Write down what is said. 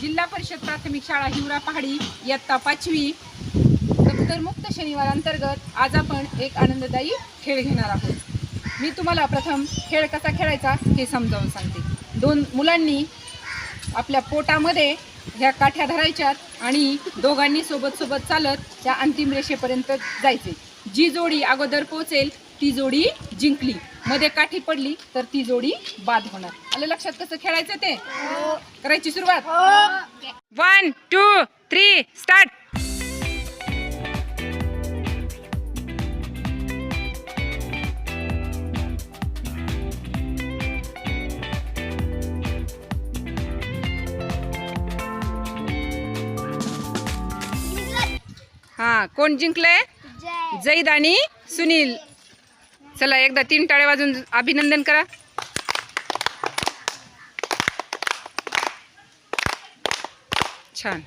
जिल्हा परिषद प्राथमिक शाळा हिवरा पहाडी इयत्ता पाचवी. दप्तरमुक्त शनिवार अंतर्गत आज आपण एक आनंददायी खेळ घेणार आहोत. मी तुम्हाला प्रथम खेळ कसा खेळायचा हे समजावून सांगते. दोन मुलांनी आपल्या पोटामध्ये ह्या काठ्या धरायच्यात आणि दोघांनी सोबत सोबत चालत त्या अंतिम रेषेपर्यंत जायचे. जी जोडी अगोदर पोहोचेल ती जोडी जिंकली. मध्ये काठी पडली तर ती जोडी बाद होणार. आलं लक्षात कसं खेळायचं ते? करायची सुरुवात. वन टू थ्री स्टार्ट हा कोण जिंकलंय? जय. जैद आणि सुनील. चला एकदा तीन टाळे वाजून अभिनंदन करा. छान.